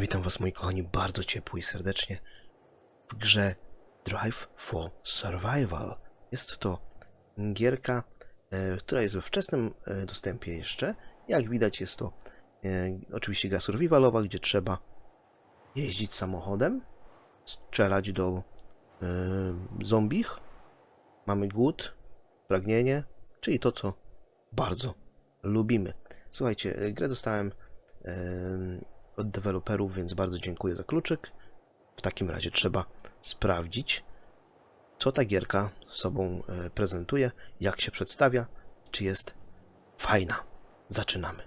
Witam Was, moi kochani, bardzo ciepło i serdecznie w grze Drive for Survival. Jest to gierka, e, która jest we wczesnym e, dostępie jeszcze. Jak widać, jest to e, oczywiście gra survivalowa, gdzie trzeba jeździć samochodem, strzelać do zombich. Mamy głód, pragnienie, czyli to, co bardzo lubimy. Słuchajcie, grę dostałem em, od deweloperów, więc bardzo dziękuję za kluczyk. W takim razie trzeba sprawdzić, co ta gierka sobą e, prezentuje, jak się przedstawia, czy jest fajna. Zaczynamy.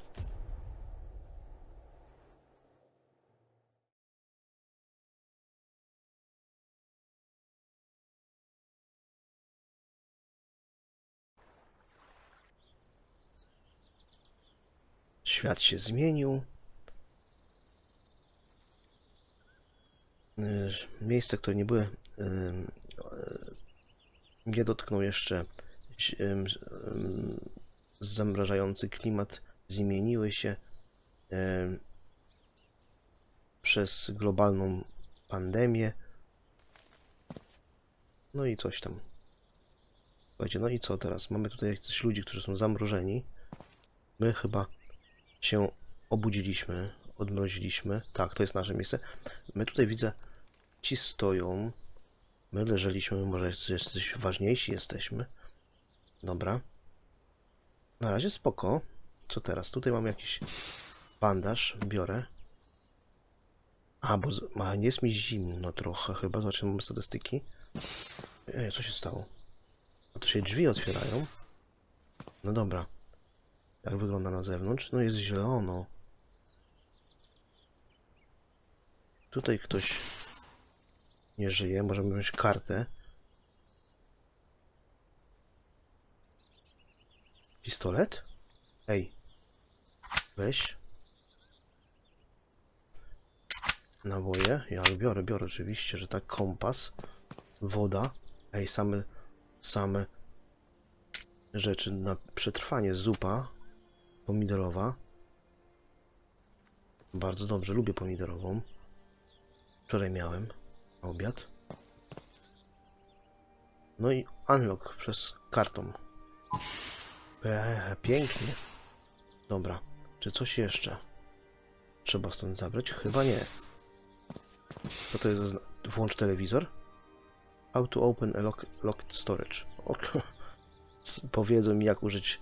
Świat się zmienił. Y, Miejsca, które nie były. y, y, Nie dotknął jeszcze zamrażający klimat, zmieniły się przez globalną pandemię. No i coś tam. Słuchajcie, no i co teraz? Mamy tutaj jakichś ludzi, którzy są zamrożeni. My chyba się obudziliśmy, odmroziliśmy. Tak, to jest nasze miejsce. My tutaj widzę, ci stoją. My leżeliśmy, może jesteś ważniejsi jesteśmy. Dobra. Na razie spoko. Co teraz? Tutaj mam jakiś bandaż, biorę. A, bo. A, jest mi zimno trochę chyba. Zobaczymy mamy statystyki. Ej, co się stało? A to się drzwi otwierają. No dobra. Jak wygląda na zewnątrz? No jest zielono. Tutaj ktoś nie żyje. Możemy wziąć kartę. Pistolet? Ej. Weź. Naboje. Ja biorę, biorę oczywiście, że tak. Kompas. Woda. Ej, same, same rzeczy na przetrwanie. Zupa pomidorowa. Bardzo dobrze, lubię pomidorową. Wczoraj miałem obiad. No i unlock przez kartą. Eee, pięknie. Dobra, czy coś jeszcze trzeba stąd zabrać? Chyba nie. Co to jest Włącz telewizor. How to open a lock, locked storage. O, c- powiedzą mi jak użyć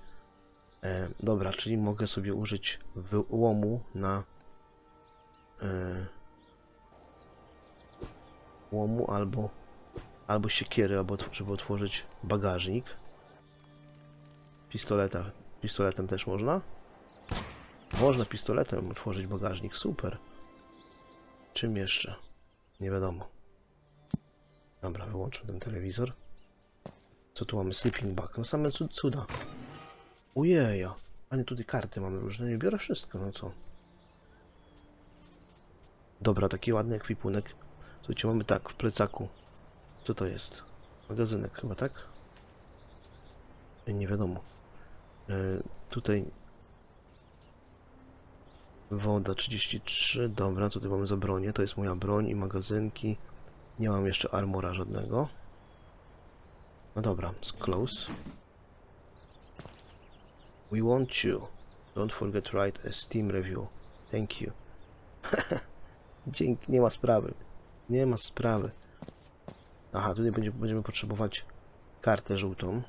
E, dobra, czyli mogę sobie użyć wyłomu na e, łomu albo albo siekiery, albo żeby otworzyć bagażnik. Pistoleta, pistoletem też można? Można pistoletem otworzyć bagażnik, super. Czym jeszcze? Nie wiadomo. Dobra, wyłączę ten telewizor. Co tu mamy? Sleeping bag. No same cud- cuda. Ujeja. A nie, tutaj karty mamy różne. Nie biorę wszystko, no co? Dobra, taki ładny ekwipunek. Słuchajcie, mamy tak, w plecaku. Co to jest? Magazynek chyba, tak? Ej, Nie wiadomo. E, tutaj woda 33, dobra, tutaj mamy za bronię, to jest moja broń i magazynki. Nie mam jeszcze armora żadnego. No dobra, close. We want you. Don't forget to write a Steam review. Thank you. Dzięki, nie ma sprawy. Nie ma sprawy. Aha, tutaj będzie, będziemy potrzebować kartę żółtą.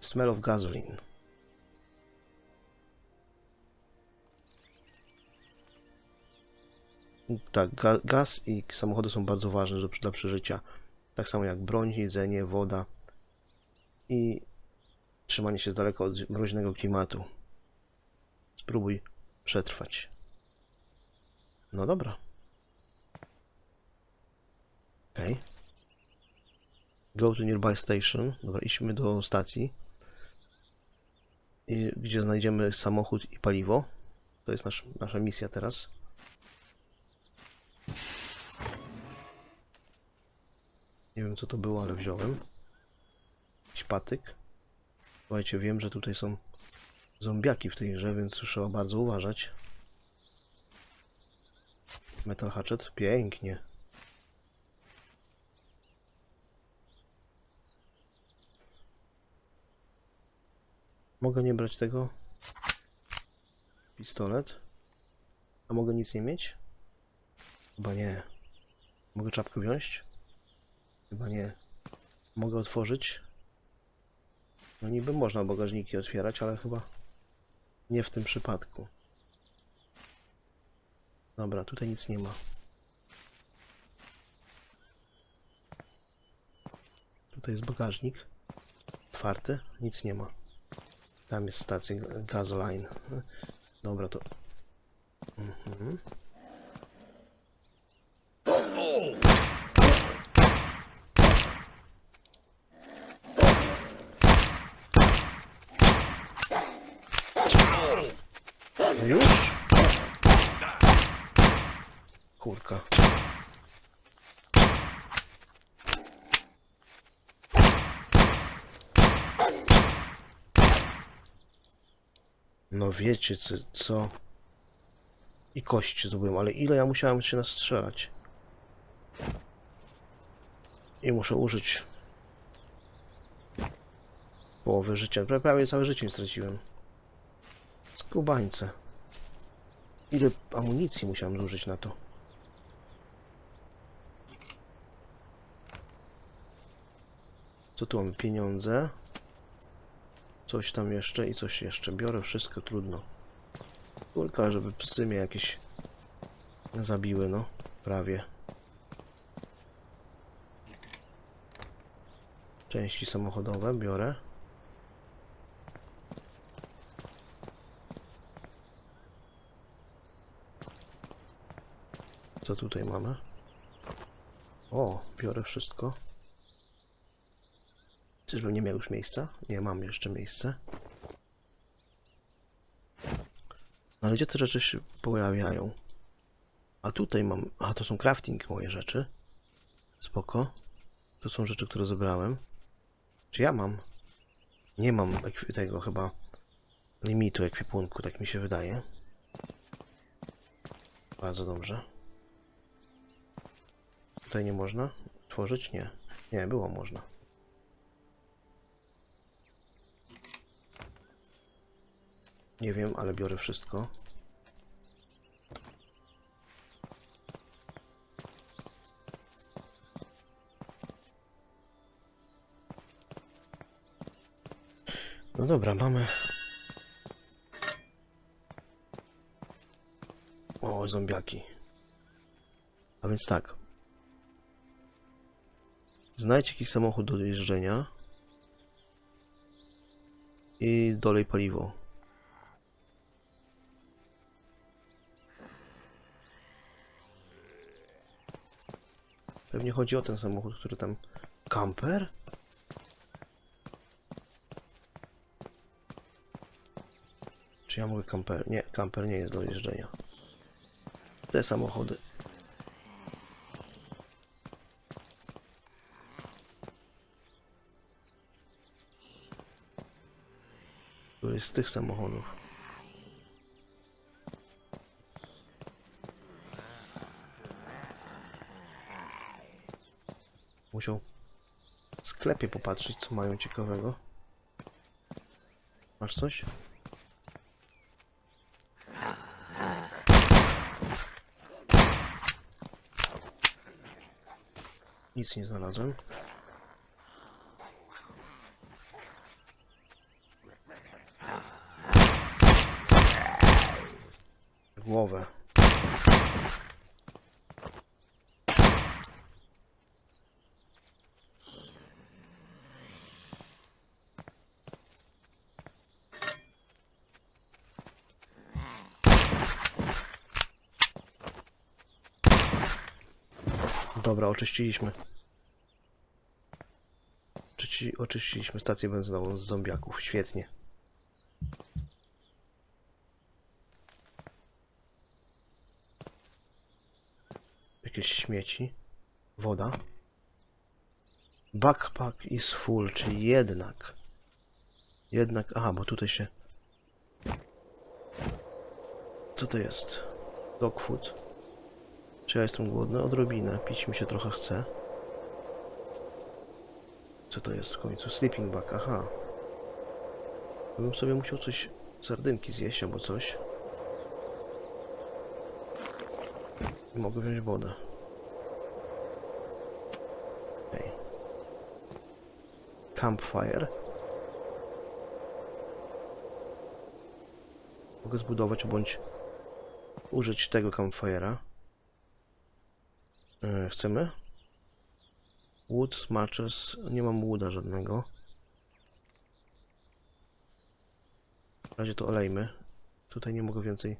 Smell of gasoline. Tak, ga gaz i samochody są bardzo ważne do, dla przeżycia. Tak samo jak broń, jedzenie, woda i trzymanie się z daleka od mroźnego klimatu. Spróbuj przetrwać. No dobra. Okej. Go to nearby station. Dobra, idźmy do stacji. I, gdzie znajdziemy samochód i paliwo. To jest nasz, nasza misja teraz. Nie wiem co to było, ale wziąłem. Jakiś. Słuchajcie, wiem, że tutaj są zombiaki w tej grze, więc trzeba bardzo uważać. Metal hatchet, pięknie. Mogę nie brać tego? Pistolet? A mogę nic nie mieć? Chyba nie. Mogę czapkę wziąć? Chyba nie. Mogę otworzyć? No niby można bagażniki otwierać, ale chyba nie w tym przypadku. Dobra, tutaj nic nie ma. Tutaj jest bagażnik. Otwarty, nic nie ma. Tam jest stacja gasoline. Dobra, to... Mhm. Już? Kurka. No wiecie co? I kości zdobyłem, ale ile ja musiałem się nastrzelać? I muszę użyć połowy życia. Pra- Prawie całe życie straciłem. Skubańce. Ile amunicji musiałem zużyć na to? Co tu mamy? Pieniądze. Coś tam jeszcze i coś jeszcze. Biorę wszystko, trudno. Tylko, żeby psy mnie jakieś zabiły, no. Prawie. Części samochodowe biorę. Co tutaj mamy? O, biorę wszystko. Czyżbym nie miał już miejsca? Nie, mam jeszcze miejsce. Ale gdzie te rzeczy się pojawiają? A tutaj mam... A, to są crafting moje rzeczy. Spoko. To są rzeczy, które zebrałem. Czy ja mam? Nie mam tego chyba limitu ekwipunku, tak mi się wydaje. Bardzo dobrze. Tutaj nie można tworzyć? Nie. Nie, było można. Nie wiem, ale biorę wszystko. No dobra, mamy. O, zombiaki. A więc tak. Znajdź jakiś samochód do jeżdżenia i dolej paliwo. Pewnie chodzi o ten samochód, który tam... Camper? Czy ja mogę camper? Nie, camper nie jest do jeżdżenia. Te samochody. Który z tych samochodów? W sklepie popatrzeć, co mają ciekawego. Masz coś? Nic nie znalazłem. Dobra, oczyściliśmy. Oczyści, oczyściliśmy stację benzynową z zombiaków. Świetnie. Jakieś śmieci. Woda. Backpack is full, czyli jednak. Jednak, aha, bo tutaj się... Co to jest? Dog food. Czy ja jestem głodny? Odrobinę. Pić mi się trochę chce. Co to jest w końcu? Sleeping bag, aha. Bym sobie musiał coś, sardynki zjeść albo coś. I mogę wziąć wodę. Okej. Campfire. Mogę zbudować bądź użyć tego campfire'a. E, chcemy? Wood, matches. Nie mam wooda żadnego. W razie to olejmy. Tutaj nie mogę więcej.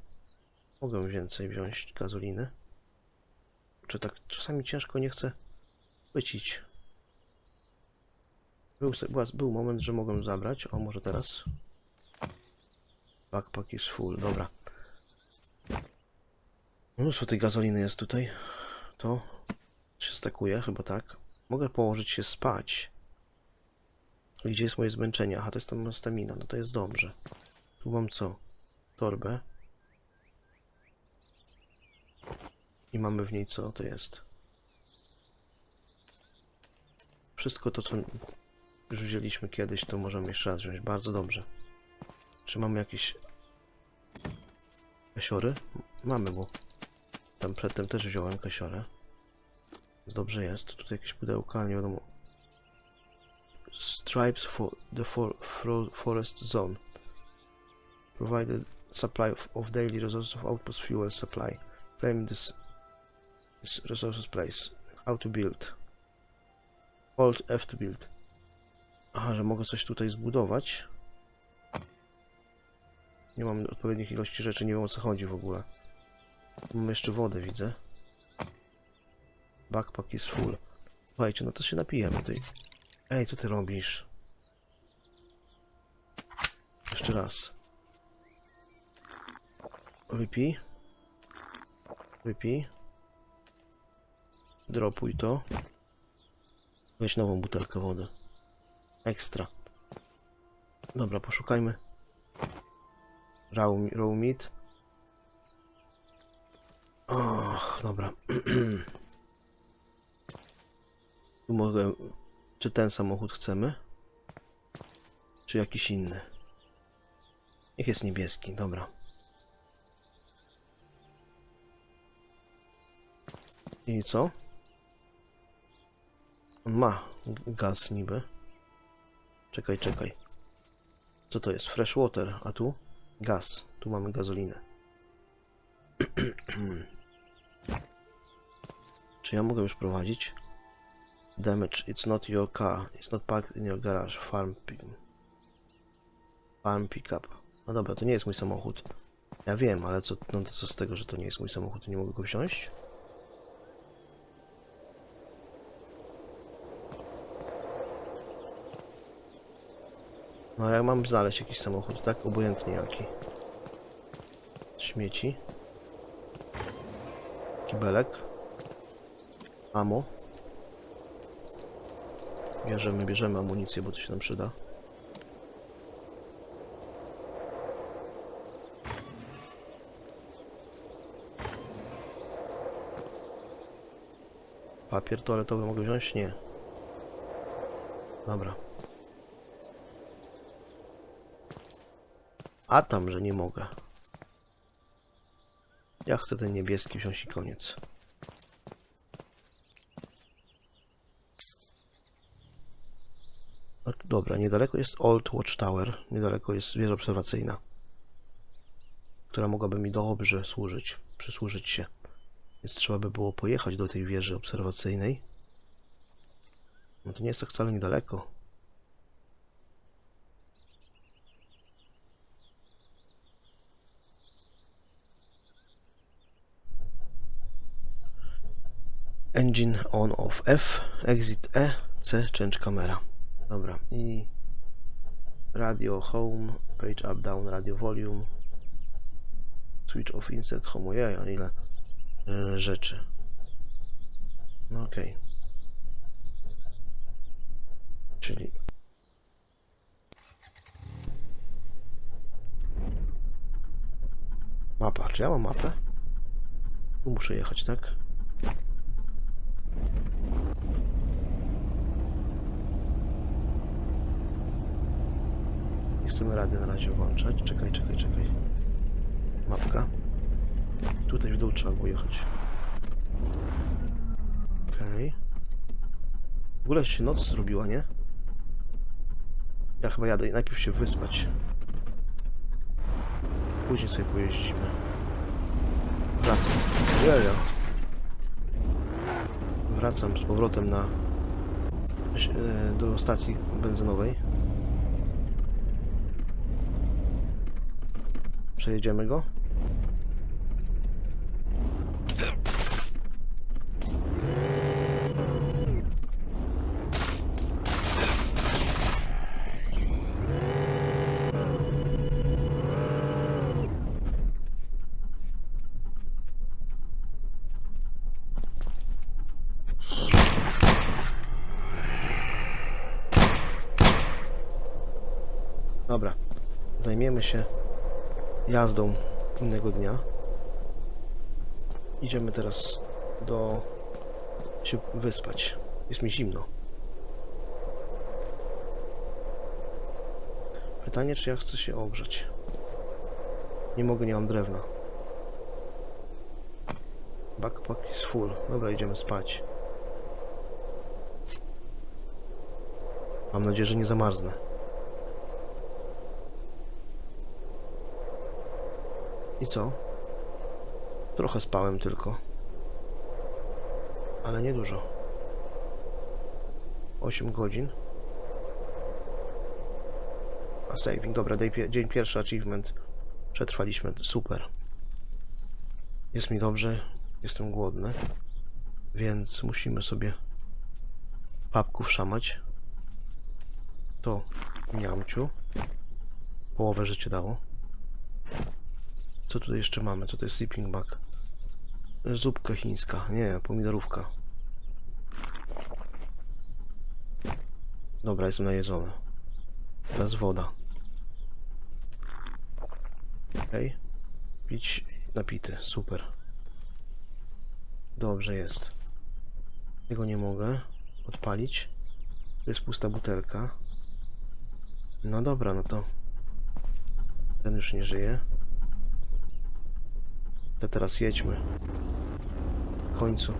Mogę więcej wziąć gazoliny. Czy tak czasami ciężko nie chcę chwycić. Był, był moment, że mogłem zabrać. O, może teraz. Backpack is full, dobra. Mnóstwo tej gazoliny jest tutaj. To się stakuje, chyba tak. Mogę położyć się spać. Gdzie jest moje zmęczenie? Aha, to jest tam stamina, no to jest dobrze. Tu mam co? Torbę. I mamy w niej co to jest? Wszystko to, co już wzięliśmy kiedyś, to możemy jeszcze raz wziąć. Bardzo dobrze. Czy mamy jakieś kasiory? Mamy, bo tam przedtem też wziąłem kasiorę. Dobrze jest. Tutaj jakieś pudełka, nie wiadomo. Stripes for the for, for, forest zone. Provided supply of, of daily resources of outpost fuel supply. Claim this, this resources place. How to build. Hold F to build. Aha, że mogę coś tutaj zbudować. Nie mam odpowiednich ilości rzeczy, nie wiem o co chodzi w ogóle. Mam jeszcze wodę, widzę. Backpack is full. Słuchajcie, no to się napijemy tutaj. Ej, co ty robisz? Jeszcze raz. Wypij. Wypij. Dropuj to. Weź nową butelkę wody. Ekstra. Dobra, poszukajmy. Raw, raw meat. Och, dobra. Tu mogę... Czy ten samochód chcemy? Czy jakiś inny? Niech jest niebieski, dobra. I co? On ma gaz niby. Czekaj, czekaj. Co to jest? Fresh water, a tu? Gaz. Tu mamy gazolinę. Czy ja mogę już prowadzić? Damage. It's not your car. It's not parked in your garage. Farm pick. Farm pickup. No dobra, to nie jest mój samochód. Ja wiem, ale co, no to co z tego, że to nie jest mój samochód nie mogę go wziąć? No ja mam znaleźć jakiś samochód, tak? Obojętnie jaki. Śmieci. Kibelek. Amo. Bierzemy, bierzemy amunicję, bo to się nam przyda. Papier toaletowy mogę wziąć? Nie. Dobra. A tam, że nie mogę. Ja chcę ten niebieski wziąć i koniec. No, Dobra, niedaleko jest Old Watchtower, niedaleko jest wieża obserwacyjna, która mogłaby mi dobrze służyć, przysłużyć się. Więc trzeba by było pojechać do tej wieży obserwacyjnej. No to nie jest tak wcale niedaleko. Engine on off F, exit E, C, change camera. Dobra, i radio home, page up down, radio volume, switch off insert home, ojej, a ile e, rzeczy. No okej. Czyli mapa, czy ja mam mapę? Tu muszę jechać, tak? Nie chcemy rady na razie włączać. Czekaj, czekaj, czekaj. Mapka. Tutaj w dół trzeba było jechać. Okej. W ogóle się noc zrobiła, nie? Ja chyba jadę najpierw się wyspać. Później sobie pojeździmy. Wracam. Jejo. Wracam z powrotem na e, do stacji benzynowej. Przejedziemy go. Dobra. Zajmiemy się jazdą innego dnia. Idziemy teraz do się wyspać. Jest mi zimno. Pytanie, czy ja chcę się ogrzać. Nie mogę, nie mam drewna. Backpack is full. Dobra, idziemy spać. Mam nadzieję, że nie zamarznę. I co? Trochę spałem tylko. Ale nie dużo. 8 godzin. A saving, dobra, dzień pierwszy achievement. Przetrwaliśmy, super. Jest mi dobrze, jestem głodny. Więc musimy sobie papków szamać. To miamciu. Połowę życia dało. Co tutaj jeszcze mamy? Co to jest sleeping bag? Zupka chińska. Nie, pomidorówka. Dobra, jestem najedzony. Teraz woda. Okej. Pić napity. Super. Dobrze jest. Tego nie mogę odpalić. To jest pusta butelka. No dobra, no to ten już nie żyje. To teraz jedźmy. W końcu.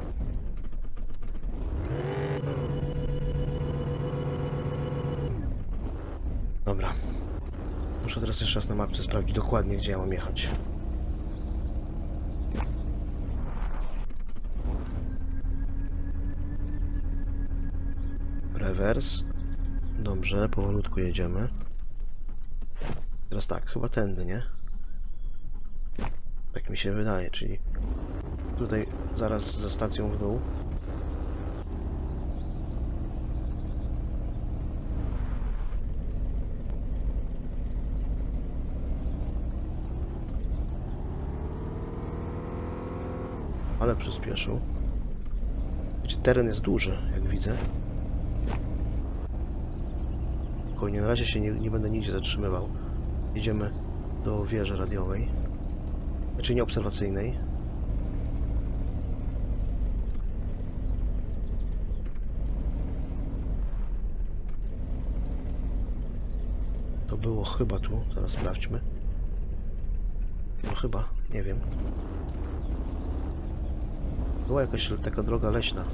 Dobra. Muszę teraz jeszcze raz na mapce sprawdzić dokładnie, gdzie ja mam jechać. Rewers. Dobrze, powolutku jedziemy. Teraz tak, chyba tędy, nie? Tak mi się wydaje, czyli tutaj zaraz za stacją w dół. Ale przyspieszył. Wiecie, teren jest duży, jak widzę. Spokojnie, na razie się nie, nie będę nigdzie zatrzymywał. Idziemy do wieży radiowej. Znaczy nie obserwacyjnej. To było chyba tu, zaraz sprawdźmy. No chyba, nie wiem. Była jakaś taka droga leśna.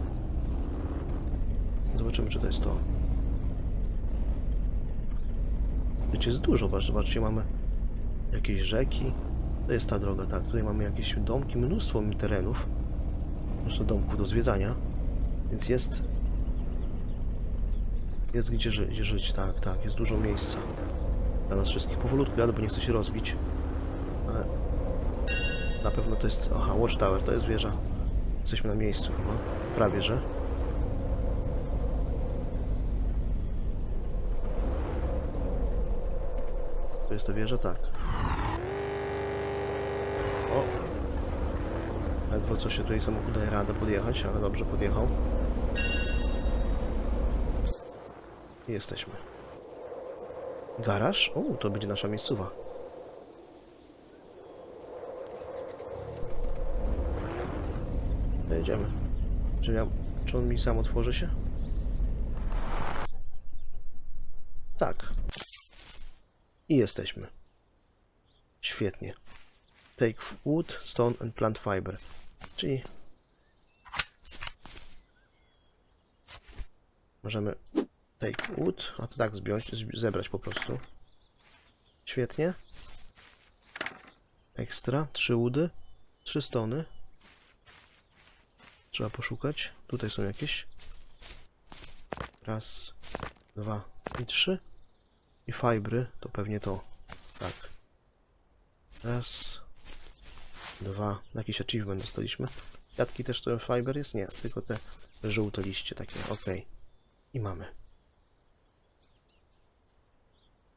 Zobaczymy, czy to jest to. Wiecie, jest dużo, zobaczcie, mamy jakieś rzeki. To jest ta droga, tak. Tutaj mamy jakieś domki, mnóstwo terenów. Mnóstwo domków do zwiedzania. Więc jest... Jest gdzie, ży gdzie żyć, tak, tak. Jest dużo miejsca. Dla nas wszystkich. Powolutku jadę, bo nie chcę się rozbić. Ale... Na pewno to jest... Aha, Watchtower, to jest wieża. Jesteśmy na miejscu chyba. Prawie, że. To jest ta wieża? Tak. Ledwo co się tutaj samochód daje radę podjechać, ale dobrze podjechał. Jesteśmy. Garaż? O, to będzie nasza miejscowa. Jedziemy. Czy, ja, czy on mi sam otworzy się? Tak. I jesteśmy. Świetnie. Take wood, stone and plant fiber. Czyli możemy take wood, a to tak zbiąć, zb- zebrać po prostu. Świetnie. Ekstra, trzy woody, trzy stony. Trzeba poszukać. Tutaj są jakieś. Raz, dwa i trzy. I fibry to pewnie to. Tak. Raz, dwa. Jakiś achievement dostaliśmy. Kwiatki też to fiber jest? Nie, tylko te żółte liście takie. Ok. I mamy.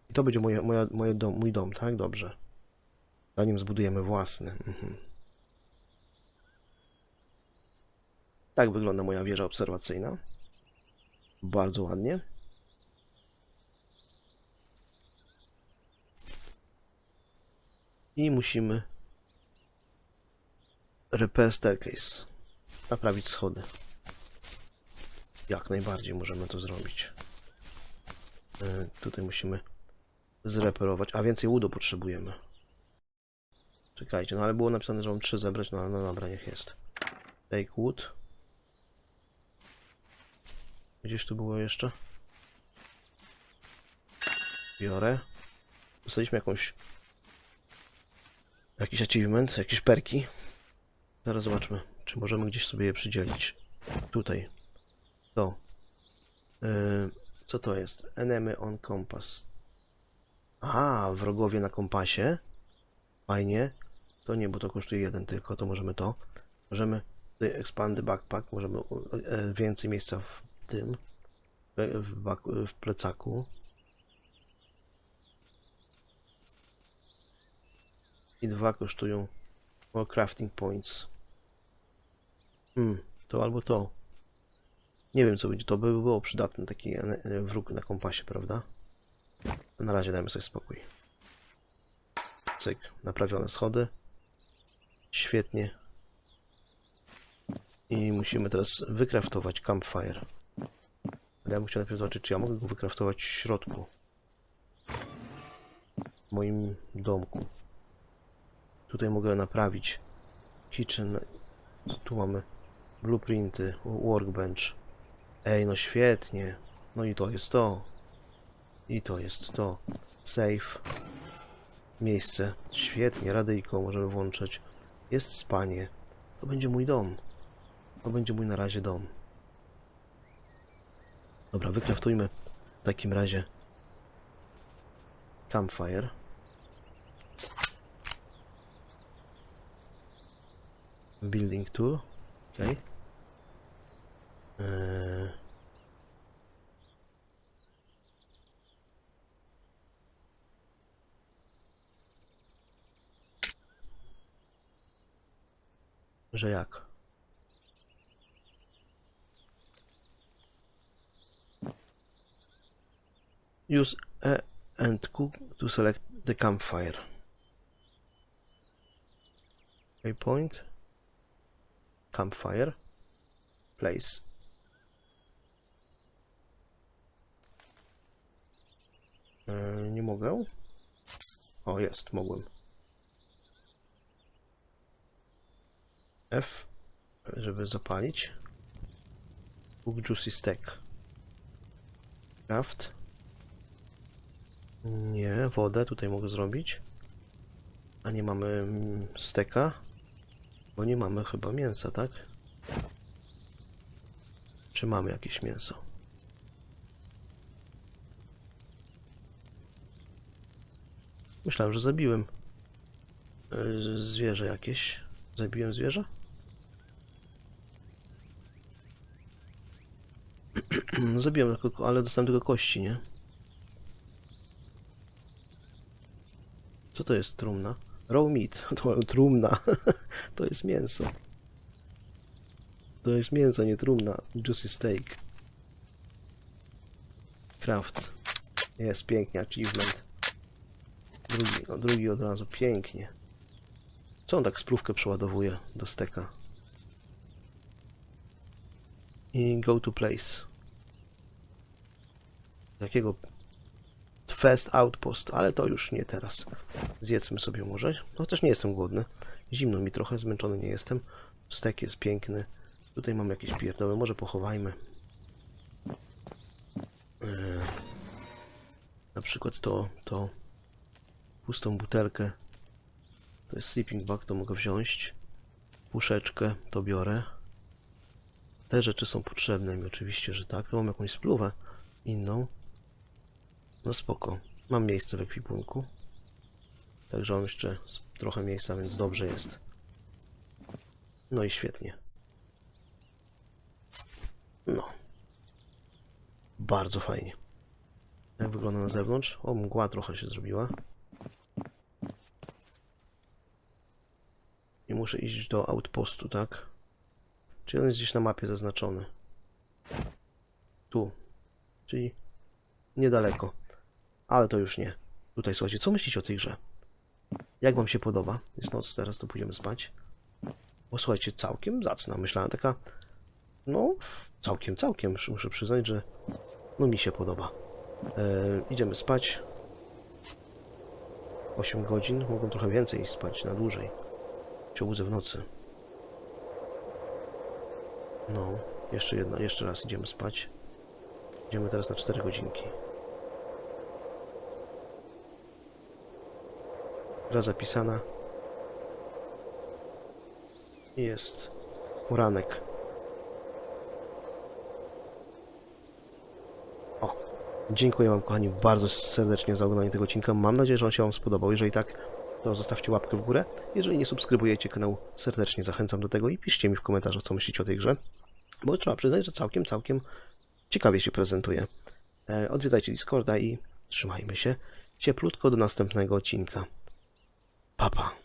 I to będzie moje, moja, moje dom, mój dom, tak? Dobrze. Zanim zbudujemy własny. Mhm. Tak wygląda moja wieża obserwacyjna. Bardzo ładnie. I musimy repair staircase. Naprawić schody. Jak najbardziej możemy to zrobić. E, Tutaj musimy zreperować. A więcej łudu potrzebujemy. Czekajcie, no ale było napisane, że mam 3 zebrać, no, no dobra, niech jest. Take wood. Gdzieś tu było jeszcze? Biorę. Dostaliśmy jakąś... Jakiś achievement, jakieś perki. Zaraz zobaczmy, czy możemy gdzieś sobie je przydzielić. Tutaj. To. Yy, co to jest? Enemy on compass. Aha, wrogowie na kompasie. Fajnie. To nie, bo to kosztuje jeden tylko, to możemy to. Możemy tutaj expandy backpack, możemy e, więcej miejsca w tym, w, w, plecaku. I dwa kosztują more crafting points. Hmm, to albo to. Nie wiem co będzie, to by było przydatne, taki e, wróg na kompasie, prawda? Na razie dajmy sobie spokój. Cyk, naprawione schody. Świetnie. I musimy teraz wykraftować campfire. Ale ja bym chciał najpierw zobaczyć, czy ja mogę go wykraftować w środku. W moim domku. Tutaj mogę naprawić kitchen. Tu mamy blueprinty, workbench. Ej, no świetnie. No i to jest to. I to jest to. Safe. Miejsce. Świetnie, radyjko możemy włączyć. Jest spanie. To będzie mój dom. To będzie mój na razie dom. Dobra, wykraftujmy w takim razie campfire. Building tool. Okay. Eee... Że jak? Use E and Q to select the campfire. Waypoint. Campfire. Place. Nie mogę. O, jest, mogłem. F, żeby zapalić. Cook Juicy Stack. Craft. Nie, wodę tutaj mogę zrobić. A nie mamy mm, steka. Bo nie mamy chyba mięsa, tak? Czy mamy jakieś mięso? Myślałem, że zabiłem y, zwierzę jakieś. Zabiłem zwierzę? No zabiłem, ale dostałem tylko kości, nie? Co to jest trumna? Raw meat. To trumna. To jest mięso. To jest mięso, nie trumna. Juicy steak. Craft. Jest pięknie, achievement. Drugi, no drugi od razu, pięknie. Co on tak sprówkę przeładowuje do steka? i go to place. Takiego Fast Outpost, ale to już nie teraz. Zjedzmy sobie może. No też nie jestem głodny. Zimno mi trochę, zmęczony nie jestem. Stek jest piękny. Tutaj mam jakieś pierdoły, może pochowajmy. Eee, na przykład to, to pustą butelkę. To jest sleeping bag, to mogę wziąć. Puszeczkę to biorę. Te rzeczy są potrzebne mi oczywiście, że tak. To mam jakąś spluwę inną. No spoko. Mam miejsce w ekwipunku. Także mam jeszcze trochę miejsca, więc dobrze jest. No i świetnie. No. Bardzo fajnie. Jak wygląda na zewnątrz? O, mgła trochę się zrobiła. I muszę iść do outpostu, tak? Czyli on jest gdzieś na mapie zaznaczony. Tu. Czyli niedaleko. Ale to już nie. Tutaj słuchajcie, co myślicie o tej grze? Jak wam się podoba? Jest noc teraz, to pójdziemy spać. Bo słuchajcie, całkiem zacna. Myślałem taka, no, całkiem, całkiem. Muszę- przyznać, że no mi się podoba. E, idziemy spać. 8 godzin. Mogą trochę więcej spać, na dłużej. Się w nocy. No, jeszcze jedno, jeszcze raz idziemy spać. Idziemy teraz na 4 godzinki. Gra zapisana. Jest poranek. O, dziękuję Wam kochani bardzo serdecznie za oglądanie tego odcinka. Mam nadzieję, że on się Wam spodobał. Jeżeli tak, to zostawcie łapkę w górę. Jeżeli nie subskrybujecie kanału, serdecznie zachęcam do tego i piszcie mi w komentarzach, co myślicie o tej grze. Bo trzeba przyznać, że całkiem, całkiem ciekawie się prezentuje. E, Odwiedzajcie Discorda i trzymajmy się cieplutko do następnego odcinka. Papa.